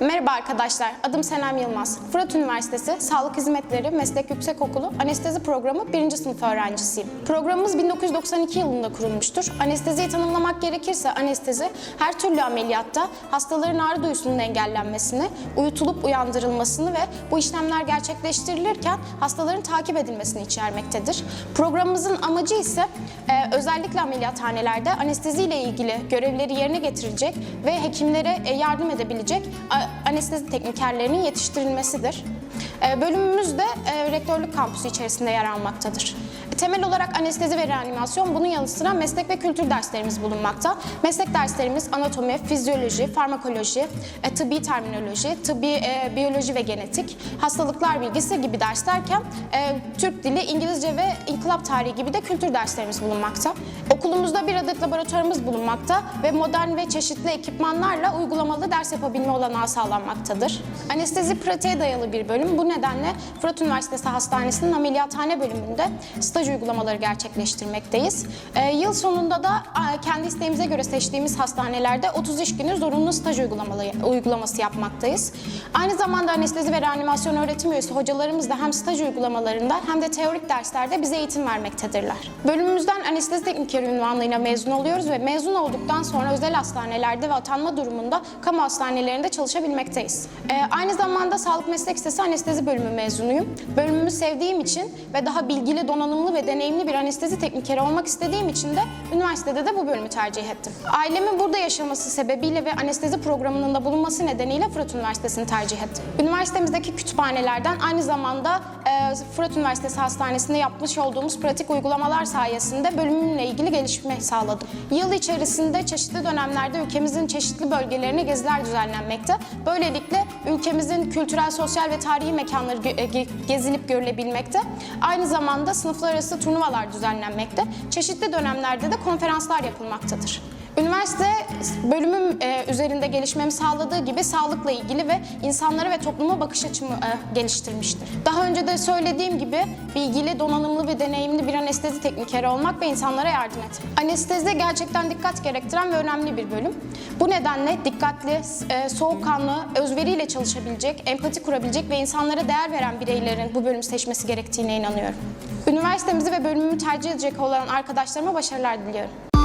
Merhaba arkadaşlar, adım Senem Yılmaz. Fırat Üniversitesi Sağlık Hizmetleri Meslek Yüksekokulu Anestezi Programı 1. sınıf öğrencisiyim. Programımız 1992 yılında kurulmuştur. Anesteziyi tanımlamak gerekirse anestezi her türlü ameliyatta hastaların ağrı duyusunun engellenmesini, uyutulup uyandırılmasını ve bu işlemler gerçekleştirilirken hastaların takip edilmesini içermektedir. Programımızın amacı ise e, özellikle ameliyathanelerde anesteziyle ilgili görevleri yerine getirecek ve hekimlere e, yardım edebilecek anestezi teknikerlerinin yetiştirilmesidir. E, Bölümümüz de e, rektörlük kampüsü içerisinde yer almaktadır. Temel olarak anestezi ve reanimasyon, bunun yanı sıra meslek ve kültür derslerimiz bulunmakta. Meslek derslerimiz anatomi, fizyoloji, farmakoloji, e, tıbbi terminoloji, tıbbi e, biyoloji ve genetik, hastalıklar bilgisi gibi derslerken e, Türk dili, İngilizce ve inkılap tarihi gibi de kültür derslerimiz bulunmakta. Okulumuzda bir adet laboratuvarımız bulunmakta ve modern ve çeşitli ekipmanlarla uygulamalı ders yapabilme olanağı sağlanmaktadır. Anestezi pratiğe dayalı bir bölüm. Bu nedenle Fırat Üniversitesi Hastanesi'nin ameliyathane bölümünde staj uygulamaları gerçekleştirmekteyiz. Ee, yıl sonunda da kendi isteğimize göre seçtiğimiz hastanelerde 30 iş günü zorunlu staj uygulaması yapmaktayız. Aynı zamanda anestezi ve reanimasyon öğretim üyesi hocalarımız da hem staj uygulamalarında hem de teorik derslerde bize eğitim vermektedirler. Bölümümüzden anestezi teknikeri ünvanıyla mezun oluyoruz ve mezun olduktan sonra özel hastanelerde ve atanma durumunda kamu hastanelerinde çalışabilmekteyiz. Ee, aynı zamanda Sağlık Meslek Lisesi Anestezi Bölümü mezunuyum. Bölümümü sevdiğim için ve daha bilgili, donanımlı ve deneyimli bir anestezi teknikeri olmak istediğim için de üniversitede de bu bölümü tercih ettim. Ailemin burada yaşaması sebebiyle ve anestezi programının da bulunması nedeniyle Fırat Üniversitesi'ni tercih ettim. Üniversitemizdeki kütüphanelerden aynı zamanda e, Fırat Üniversitesi Hastanesi'nde yapmış olduğumuz pratik uygulamalar sayesinde bölümümle ilgili gelişme sağladım. Yıl içerisinde çeşitli dönemlerde ülkemizin çeşitli bölgelerine geziler düzenlenmekte. Böylelikle ülkemizin kültürel, sosyal ve tarihi mekanları ge- ge- gezilip görülebilmekte. Aynı zamanda sınıflar arası turnuvalar düzenlenmekte. Çeşitli dönemlerde de konferanslar yapılmaktadır. Üniversite bölümüm e, üzerinde gelişmemi sağladığı gibi sağlıkla ilgili ve insanlara ve topluma bakış açımı e, geliştirmiştir. Daha önce de söylediğim gibi bilgili, donanımlı ve deneyimli bir anestezi teknikeri olmak ve insanlara yardım etmek. Anestezi gerçekten dikkat gerektiren ve önemli bir bölüm. Bu nedenle dikkatli, e, soğukkanlı, özveriyle çalışabilecek, empati kurabilecek ve insanlara değer veren bireylerin bu bölümü seçmesi gerektiğine inanıyorum. Üniversitemizi ve bölümümü tercih edecek olan arkadaşlarıma başarılar diliyorum.